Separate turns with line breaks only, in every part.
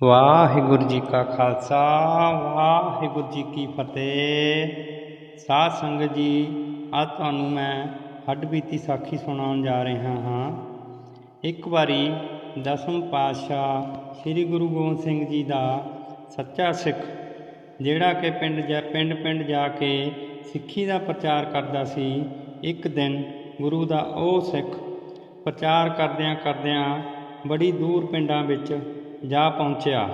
ਵਾਹਿਗੁਰੂ ਜੀ ਕਾ ਖਾਲਸਾ, ਵਾਹਿਗੁਰੂ ਜੀ ਕੀ ਫਤਿਹ। ਸਾਧ ਸੰਗਤ ਜੀ, ਅੱਜ ਤੁਹਾਨੂੰ ਮੈਂ ਹੱਡ ਬੀਤੀ ਸਾਖੀ ਸੁਣਾਉਣ ਜਾ ਰਿਹਾ ਹਾਂ। ਇੱਕ ਵਾਰੀ ਦਸਮ ਪਾਤਸ਼ਾਹ ਸ੍ਰੀ ਗੁਰੂ ਗੋਬਿੰਦ ਸਿੰਘ ਜੀ ਦਾ ਸੱਚਾ ਸਿੱਖ, ਜਿਹੜਾ ਕਿ ਪਿੰਡ ਜਾ, ਪਿੰਡ ਪਿੰਡ ਜਾ ਕੇ ਸਿੱਖੀ ਦਾ ਪ੍ਰਚਾਰ ਕਰਦਾ ਸੀ, ਇੱਕ ਦਿਨ ਗੁਰੂ ਦਾ ਉਹ ਸਿੱਖ ਪ੍ਰਚਾਰ ਕਰਦਿਆਂ ਕਰਦਿਆਂ ਬੜੀ ਦੂਰ ਪਿੰਡਾਂ ਵਿੱਚ ਜਾ ਪਹੁੰਚਿਆ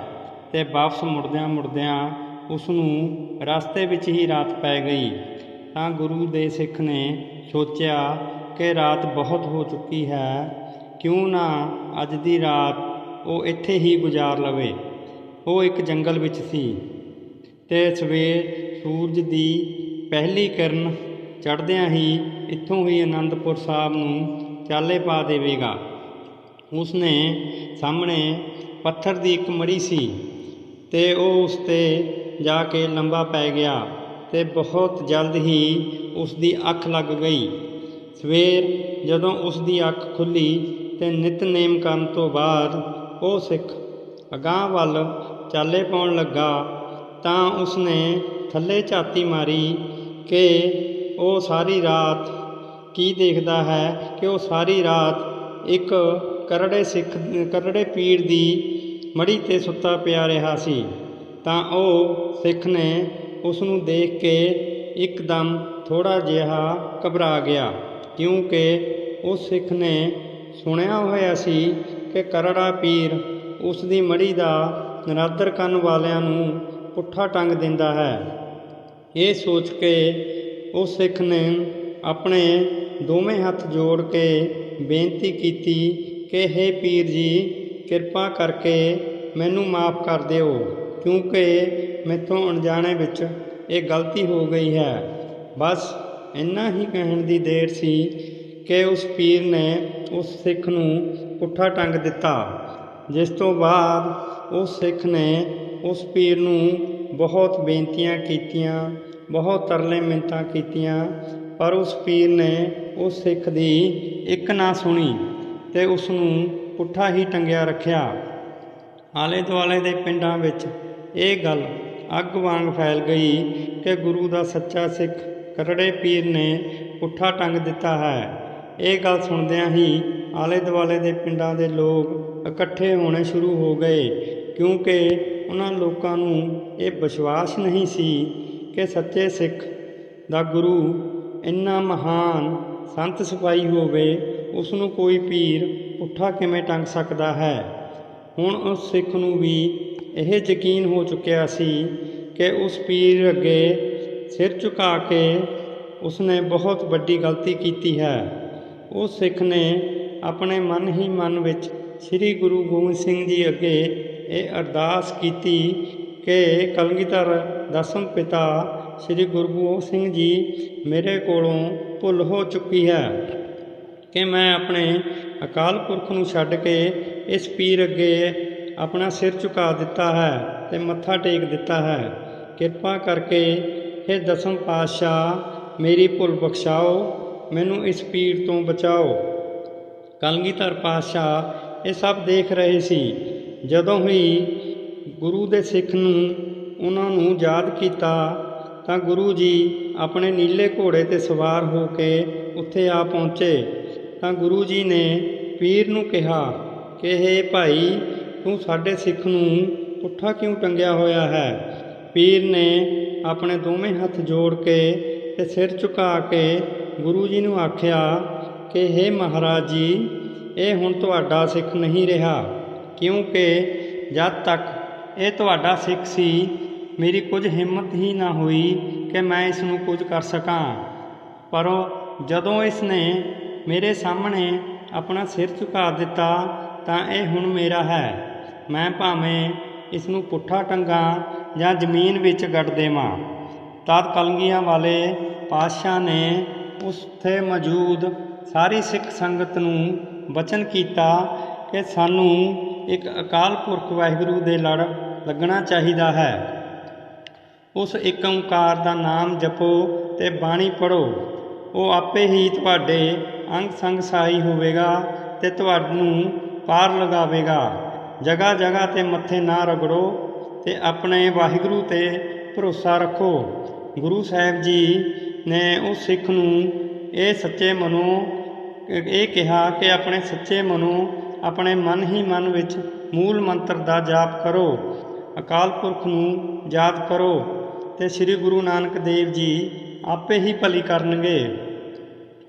ਤੇ ਵਾਪਸ ਮੁੜਦਿਆਂ ਮੁੜਦਿਆਂ ਉਸ ਨੂੰ ਰਸਤੇ ਵਿੱਚ ਹੀ ਰਾਤ ਪੈ ਗਈ। ਤਾਂ ਗੁਰੂ ਦੇ ਸਿੱਖ ਨੇ ਸੋਚਿਆ ਕਿ ਰਾਤ ਬਹੁਤ ਹੋ ਚੁੱਕੀ ਹੈ, ਕਿਉਂ ਨਾ ਅੱਜ ਦੀ ਰਾਤ ਉਹ ਇੱਥੇ ਹੀ ਗੁਜ਼ਾਰ ਲਵੇ। ਉਹ ਇੱਕ ਜੰਗਲ ਵਿੱਚ ਸੀ ਤੇ ਸਵੇਰ ਸੂਰਜ ਦੀ ਪਹਿਲੀ ਕਿਰਨ ਚੜ੍ਹਦਿਆਂ ਹੀ ਇੱਥੋਂ ਹੀ ਅਨੰਦਪੁਰ ਸਾਹਿਬ ਨੂੰ ਚਾਲੇ ਪਾ ਦੇਵੇਗਾ। ਉਸਨੇ ਸਾਹਮਣੇ ਪੱਥਰ ਦੀ ਇੱਕ ਮੜੀ ਸੀ ਤੇ ਉਹ ਉਸ ਤੇ ਜਾ ਕੇ ਲੰਬਾ ਪੈ ਗਿਆ ਤੇ ਬਹੁਤ ਜਲਦ ਹੀ ਉਸ ਦੀ ਅੱਖ ਲੱਗ ਗਈ। ਸਵੇਰ ਜਦੋਂ ਉਸ ਦੀ ਅੱਖ ਖੁੱਲੀ ਤੇ ਨਿਤਨੇਮ ਕਰਨ ਤੋਂ ਬਾਅਦ ਉਹ ਸਿੱਖ ਅਗਾਂਹ ਵੱਲ ਚਾਲੇ ਪਾਉਣ ਲੱਗਾ ਤਾਂ ਉਸਨੇ ਥੱਲੇ ਝਾਤੀ ਮਾਰੀ ਕਿ ਉਹ ਸਾਰੀ ਰਾਤ ਕੀ ਦੇਖਦਾ ਹੈ ਕਿ ਉਹ ਸਾਰੀ ਰਾਤ ਇੱਕ ਕਰੜੇ ਸਿੱਖ, ਕਰੜੇ ਪੀਰ ਦੀ ਮੜੀ ਤੇ ਸੁੱਤਾ ਪਿਆ ਰਿਹਾ ਸੀ, ਤਾਂ ਉਹ ਸਿੱਖ ਨੇ ਉਸ ਨੂੰ ਦੇਖ ਕੇ ਇੱਕਦਮ ਥੋੜਾ ਜਿਹਾ ਘਬਰਾ ਗਿਆ, ਕਿਉਂਕਿ ਉਸ ਸਿੱਖ ਨੇ ਸੁਣਿਆ ਹੋਇਆ ਸੀ ਕਿ ਕਰੜਾ ਪੀਰ ਉਸ ਦੀ ਮੜੀ ਦਾ ਨਰਾਦਰ ਕਰਨ ਵਾਲਿਆਂ ਨੂੰ ਪੁੱਠਾ ਟੰਗ ਦਿੰਦਾ ਹੈ। ਇਹ ਸੋਚ ਕੇ ਉਸ ਸਿੱਖ ਨੇ ਆਪਣੇ ਦੋਵੇਂ ਹੱਥ ਜੋੜ ਕੇ ਬੇਨਤੀ ਕੀਤੀ ਕਿ हे ਪੀਰ ਜੀ, ਕਿਰਪਾ ਕਰਕੇ ਮੈਨੂੰ ਮਾਫ ਕਰ ਦਿਓ, ਕਿਉਂਕਿ ਮੈਥੋਂ ਅਣਜਾਣੇ ਵਿੱਚ ਇਹ ਗਲਤੀ ਹੋ ਗਈ ਹੈ। ਬਸ ਇੰਨਾ ਹੀ ਕਹਿਣ ਦੀ ਦੇਰ ਸੀ ਕਿ ਉਸ ਪੀਰ ਨੇ ਉਸ ਸਿੱਖ ਨੂੰ ਪੁੱਠਾ ਟੰਗ ਦਿੱਤਾ, ਜਿਸ ਤੋਂ ਬਾਅਦ ਉਸ ਸਿੱਖ ਨੇ ਉਸ ਪੀਰ ਨੂੰ ਬਹੁਤ ਬੇਨਤੀਆਂ ਕੀਤੀਆਂ, ਬਹੁਤ ਤਰਲੇ ਮਿੰਤਾਂ ਕੀਤੀਆਂ, ਪਰ ਉਸ ਪੀਰ ਨੇ ਉਸ ਸਿੱਖ ਦੀ ਇੱਕ ਨਾ ਸੁਣੀ। ਤੇ ਉਸ ਨੂੰ ਪੁੱਠਾ ਹੀ ਟੰਗਿਆ ਰੱਖਿਆ। ਆਲੇ ਦੁਆਲੇ ਦੇ ਪਿੰਡਾਂ ਵਿੱਚ ਇਹ ਗੱਲ ਅੱਗ ਵਾਂਗ ਫੈਲ ਗਈ ਕਿ ਗੁਰੂ ਦਾ ਸੱਚਾ ਸਿੱਖ ਕਰੜੇ ਪੀਰ ਨੇ ਪੁੱਠਾ ਟੰਗ ਦਿੱਤਾ ਹੈ। ਇਹ ਗੱਲ ਸੁਣਦਿਆਂ ਹੀ ਆਲੇ ਦੁਆਲੇ ਦੇ ਪਿੰਡਾਂ ਦੇ ਲੋਕ ਇਕੱਠੇ ਹੋਣੇ ਸ਼ੁਰੂ ਹੋ ਗਏ, ਕਿਉਂਕਿ ਉਹਨਾਂ ਲੋਕਾਂ ਨੂੰ ਇਹ ਵਿਸ਼ਵਾਸ ਨਹੀਂ ਸੀ ਕਿ ਸੱਚੇ ਸਿੱਖ ਦਾ ਗੁਰੂ ਇੰਨਾ ਮਹਾਨ ਸੰਤ ਸਿਪਾਹੀ ਹੋਵੇ ਉਸ ਨੂੰ ਕੋਈ ਪੀਰ ਪੁੱਠਾ ਕਿਵੇਂ ਟੰਗ ਸਕਦਾ ਹੈ? ਹੁਣ ਉਸ ਸਿੱਖ ਨੂੰ ਵੀ ਇਹ ਯਕੀਨ ਹੋ ਚੁੱਕਿਆ ਸੀ ਕਿ ਉਸ ਪੀਰ ਅੱਗੇ ਸਿਰ ਝੁਕਾ ਕੇ ਉਸਨੇ ਬਹੁਤ ਵੱਡੀ ਗਲਤੀ ਕੀਤੀ ਹੈ। ਉਸ ਸਿੱਖ ਨੇ ਆਪਣੇ ਮਨ ਹੀ ਮਨ ਵਿੱਚ ਸ੍ਰੀ ਗੁਰੂ ਗੋਬਿੰਦ ਸਿੰਘ ਜੀ ਅੱਗੇ ਇਹ ਅਰਦਾਸ ਕੀਤੀ ਕਿ ਕਲਗੀਧਰ ਦਸਮ ਪਿਤਾ ਸ੍ਰੀ ਗੁਰੂ ਗੋਬਿੰਦ ਸਿੰਘ ਜੀ ਮੇਰੇ ਕੋਲੋਂ ਭੁੱਲ ਹੋ ਚੁੱਕੀ ਹੈ। ਕਿ ਮੈਂ ਆਪਣੇ ਅਕਾਲ ਪੁਰਖ ਨੂੰ ਛੱਡ ਕੇ ਇਸ ਪੀਰ ਅੱਗੇ ਆਪਣਾ ਸਿਰ ਝੁਕਾ ਦਿੱਤਾ ਹੈ ਤੇ ਮੱਥਾ ਟੇਕ ਦਿੱਤਾ ਹੈ। ਕਿਰਪਾ ਕਰਕੇ ਇਹ ਦਸਮ ਪਾਤਸ਼ਾਹ, ਮੇਰੀ ਭੁੱਲ ਬਖਸ਼ਾਓ, ਮੈਨੂੰ ਇਸ ਪੀਰ ਤੋਂ ਬਚਾਓ। ਕਲਗੀਧਰ ਪਾਤਸ਼ਾਹ ਇਹ ਸਭ ਦੇਖ ਰਹੇ ਸੀ। ਜਦੋਂ ਹੀ ਗੁਰੂ ਦੇ ਸਿੱਖ ਨੂੰ ਉਹਨਾਂ ਨੂੰ ਯਾਦ ਕੀਤਾ, ਤਾਂ ਗੁਰੂ ਜੀ ਆਪਣੇ ਨੀਲੇ ਘੋੜੇ ਤੇ ਸਵਾਰ ਹੋ ਕੇ ਉੱਥੇ ਆ ਪਹੁੰਚੇ। ਤਾਂ ਗੁਰੂ ਜੀ ਨੇ ਪੀਰ ਨੂੰ ਕਿਹਾ ਕਿ ਇਹ ਭਾਈ, ਤੂੰ ਸਾਡੇ ਸਿੱਖ ਨੂੰ ਪੁੱਠਾ ਕਿਉਂ ਟੰਗਿਆ ਹੋਇਆ ਹੈ? ਪੀਰ ਨੇ ਆਪਣੇ ਦੋਵੇਂ ਹੱਥ ਜੋੜ ਕੇ ਤੇ ਸਿਰ ਝੁਕਾ ਕੇ ਗੁਰੂ ਜੀ ਨੂੰ ਆਖਿਆ ਕਿ हे ਮਹਾਰਾਜ ਜੀ, ਇਹ ਹੁਣ ਤੁਹਾਡਾ ਸਿੱਖ ਨਹੀਂ ਰਿਹਾ, ਕਿਉਂਕਿ ਜਦ ਤੱਕ ਇਹ ਤੁਹਾਡਾ ਸਿੱਖ ਸੀ, ਮੇਰੀ ਕੁਝ ਹਿੰਮਤ ਹੀ ਨਾ ਹੋਈ ਕਿ ਮੈਂ ਇਸ ਨੂੰ ਕੁਝ ਕਰ ਸਕਾਂ। ਪਰ ਜਦੋਂ ਇਸ ਨੇ ਮੇਰੇ ਸਾਹਮਣੇ ਆਪਣਾ ਸਿਰ ਝੁਕਾ ਦਿੱਤਾ ਤਾਂ ਇਹ ਹੁਣ ਮੇਰਾ ਹੈ। ਮੈਂ ਭਾਵੇਂ ਇਸ ਨੂੰ ਪੁੱਠਾ ਟੰਗਾ ਜਾਂ ਜ਼ਮੀਨ ਵਿੱਚ ਗੱਡ ਦੇਵਾਂ। ਤਦ ਕਲਗੀਆਂ ਵਾਲੇ ਪਾਤਸ਼ਾਹ ਨੇ ਉੱਥੇ ਮੌਜੂਦ ਸਾਰੀ ਸਿੱਖ ਸੰਗਤ ਨੂੰ ਵਚਨ ਕੀਤਾ ਕਿ ਸਾਨੂੰ ਇੱਕ ਅਕਾਲ ਪੁਰਖ ਵਾਹਿਗੁਰੂ ਦੇ ਲੜ ਲੱਗਣਾ ਚਾਹੀਦਾ ਹੈ। ਉਸ ਇੱਕ ਓੰਕਾਰ ਦਾ ਨਾਮ ਜਪੋ ਤੇ ਬਾਣੀ ਪੜੋ ਉਹ ਆਪੇ ਹੀ ਤੁਹਾਡੇ ਅੰਗ ਸੰਗ ਸਹਾਈ ਹੋਵੇਗਾ ਤੇ ਤੁਹਾਨੂੰ ਪਾਰ ਲਗਾਵੇਗਾ। ਜਗ੍ਹਾ ਜਗ੍ਹਾ ਤੇ ਮੱਥੇ ਨਾ ਰਗੜੋ ਤੇ ਆਪਣੇ ਵਾਹਿਗੁਰੂ ਤੇ ਭਰੋਸਾ ਰੱਖੋ। ਗੁਰੂ ਸਾਹਿਬ ਜੀ ਨੇ ਉਸ ਸਿੱਖ ਨੂੰ ਇਹ ਸੱਚੇ ਮਨੋਂ ਇਹ ਕਿਹਾ ਕਿ ਆਪਣੇ ਸੱਚੇ ਮਨੋਂ ਆਪਣੇ ਮਨ ਹੀ ਮਨ ਵਿੱਚ ਮੂਲ ਮੰਤਰ ਦਾ ਜਾਪ ਕਰੋ। ਅਕਾਲ ਪੁਰਖ ਨੂੰ ਯਾਦ ਕਰੋ ਤੇ ਸ੍ਰੀ ਗੁਰੂ ਨਾਨਕ ਦੇਵ ਜੀ ਆਪੇ ਹੀ ਭਲੀ ਕਰਨਗੇ।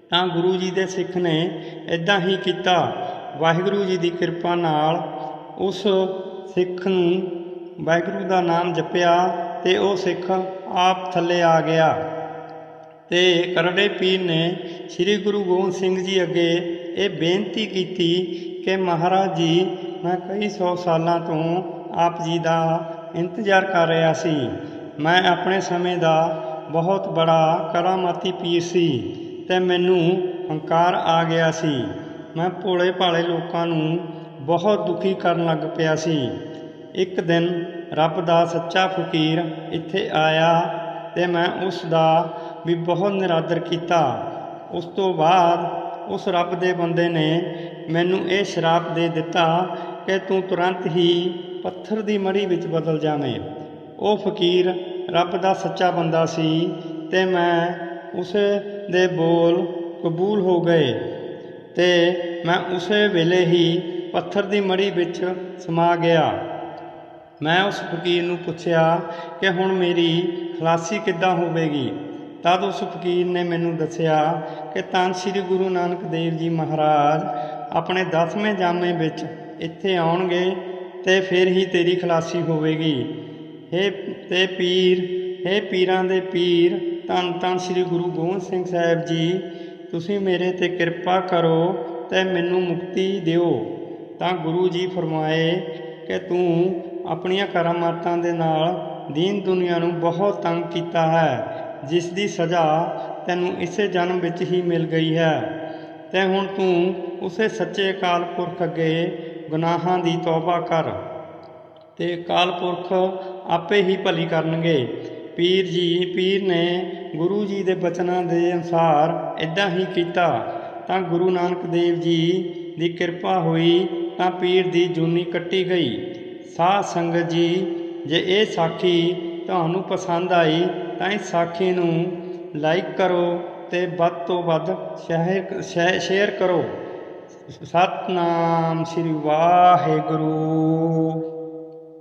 ਤਾਂ ਗੁਰੂ ਜੀ ਦੇ ਸਿੱਖ ਨੇ ਇਦਾਂ ਹੀ ਕੀਤਾ। ਵਾਹਿਗੁਰੂ ਜੀ ਦੀ ਕਿਰਪਾ ਨਾਲ ਉਸ ਸਿੱਖ ਨੂੰ ਵਾਹਿਗੁਰੂ ਦਾ ਨਾਮ ਜਪਿਆ ਤੇ ਉਹ ਸਿੱਖ ਆਪ ਥੱਲੇ ਆ ਗਿਆ। ਤੇ ਕਰੜੇ ਪੀਰ ਨੇ ਸ੍ਰੀ ਗੁਰੂ ਗੋਬਿੰਦ ਸਿੰਘ ਜੀ ਅੱਗੇ ਇਹ ਬੇਨਤੀ ਕੀਤੀ ਕਿ ਮਹਾਰਾਜ ਜੀ, ਮੈਂ ਕਈ ਸੌ ਸਾਲਾਂ ਤੋਂ ਆਪ ਜੀ ਦਾ ਇੰਤਜ਼ਾਰ ਕਰ ਰਿਹਾ ਸੀ। ਮੈਂ ਆਪਣੇ ਸਮੇਂ ਦਾ ਬਹੁਤ ਬੜਾ ਕਰਾਮਾਤੀ ਪੀਰ ਸੀ। ਤੇ ਮੈਨੂੰ ਹੰਕਾਰ ਆ ਗਿਆ ਸੀ। ਮੈਂ ਭੋਲੇ ਭਾਲੇ ਲੋਕਾਂ ਨੂੰ ਬਹੁਤ ਦੁਖੀ ਕਰਨ ਲੱਗ ਪਿਆ ਸੀ। ਇੱਕ ਦਿਨ ਰੱਬ ਦਾ ਸੱਚਾ ਫਕੀਰ ਇੱਥੇ ਆਇਆ ਤੇ ਮੈਂ ਉਸ ਦਾ ਵੀ ਬਹੁਤ ਨਿਰਾਦਰ ਕੀਤਾ। ਉਸ ਤੋਂ ਬਾਅਦ ਉਸ ਰੱਬ ਦੇ ਬੰਦੇ ਨੇ ਮੈਨੂੰ ਇਹ ਸ਼ਰਾਪ ਦੇ ਦਿੱਤਾ ਕਿ ਤੂੰ ਤੁਰੰਤ ਹੀ ਪੱਥਰ ਦੀ ਮੜੀ ਵਿੱਚ ਬਦਲ ਜਾਵੇਂ। ਉਹ ਫਕੀਰ ਰੱਬ ਦਾ ਸੱਚਾ ਬੰਦਾ ਸੀ ਤੇ ਮੈਂ ਉਸ ਦੇ ਬੋਲ ਕਬੂਲ ਹੋ ਗਏ ਤੇ ਮੈਂ ਉਸੇ ਵੇਲੇ ਹੀ ਪੱਥਰ ਦੀ ਮੜੀ ਵਿੱਚ ਸਮਾ ਗਿਆ। ਮੈਂ ਉਸ ਫਕੀਰ ਨੂੰ ਪੁੱਛਿਆ ਕਿ ਹੁਣ ਮੇਰੀ ਖਲਾਸੀ ਕਿੱਦਾਂ ਹੋਵੇਗੀ? ਤਦ ਉਸ ਫਕੀਰ ਨੇ ਮੈਨੂੰ ਦੱਸਿਆ ਕਿ ਤਾਂ ਸ੍ਰੀ ਗੁਰੂ ਨਾਨਕ ਦੇਵ ਜੀ ਮਹਾਰਾਜ ਆਪਣੇ 10ਵੇਂ ਜਾਮੇ ਵਿੱਚ ਇੱਥੇ ਆਉਣਗੇ ਤੇ ਫਿਰ ਹੀ ਤੇਰੀ ਖਲਾਸੀ ਹੋਵੇਗੀ। ਹੇ, ਤੇ ਪੀਰ, ਹੇ ਪੀਰਾਂ ਦੇ ਪੀਰ ਧੰਨ ਧੰਨ ਸ੍ਰੀ ਗੁਰੂ ਗੋਬਿੰਦ ਸਿੰਘ ਸਾਹਿਬ ਜੀ, ਤੁਸੀਂ ਮੇਰੇ ਤੇ ਕਿਰਪਾ ਕਰੋ ਤੇ ਮੈਨੂੰ ਮੁਕਤੀ ਦਿਓ। ਤਾਂ ਗੁਰੂ ਜੀ ਫਰਮਾਏ ਕਿ ਤੂੰ ਆਪਣੀਆਂ ਕਰਾਮਾਤਾਂ ਦੇ ਨਾਲ ਦੀਨ ਦੁਨੀਆ ਨੂੰ ਬਹੁਤ ਤੰਗ ਕੀਤਾ ਹੈ, ਜਿਸ ਦੀ ਸਜ਼ਾ ਤੈਨੂੰ ਇਸੇ ਜਨਮ ਵਿੱਚ ਹੀ ਮਿਲ ਗਈ ਹੈ। ਤੇ ਹੁਣ ਤੂੰ ਉਸੇ ਸੱਚੇ ਅਕਾਲ ਪੁਰਖ ਅੱਗੇ ਗੁਨਾਹਾਂ ਦੀ ਤੌਬਾ ਕਰ ਤੇ ਅਕਾਲ ਪੁਰਖ ਆਪੇ ਹੀ ਭਲੀ ਕਰਨਗੇ। ਪੀਰ ਜੀ, ਪੀਰ ਨੇ ਗੁਰੂ ਜੀ ਦੇ ਬਚਨਾਂ ਦੇ ਅਨੁਸਾਰ ਇਦਾਂ ਹੀ ਕੀਤਾ। ਤਾਂ ਗੁਰੂ ਨਾਨਕ ਦੇਵ ਜੀ ਦੀ ਕਿਰਪਾ ਹੋਈ ਤਾਂ ਪੀਰ ਦੀ ਜੂਨੀ ਕੱਟੀ ਗਈ। ਸਾਧ ਸੰਗਤ ਜੀ, ਜੇ ਇਹ ਸਾਖੀ ਤੁਹਾਨੂੰ ਪਸੰਦ ਆਈ ਤਾਂ ਇਸ ਸਾਖੀ ਨੂੰ ਲਾਈਕ ਕਰੋ ਤੇ ਵੱਧ ਤੋਂ ਵੱਧ ਸ਼ੇਅਰ ਸ਼ੇਅਰ ਕਰੋ। ਸਤਨਾਮ ਸ੍ਰੀ ਵਾਹਿਗੁਰੂ।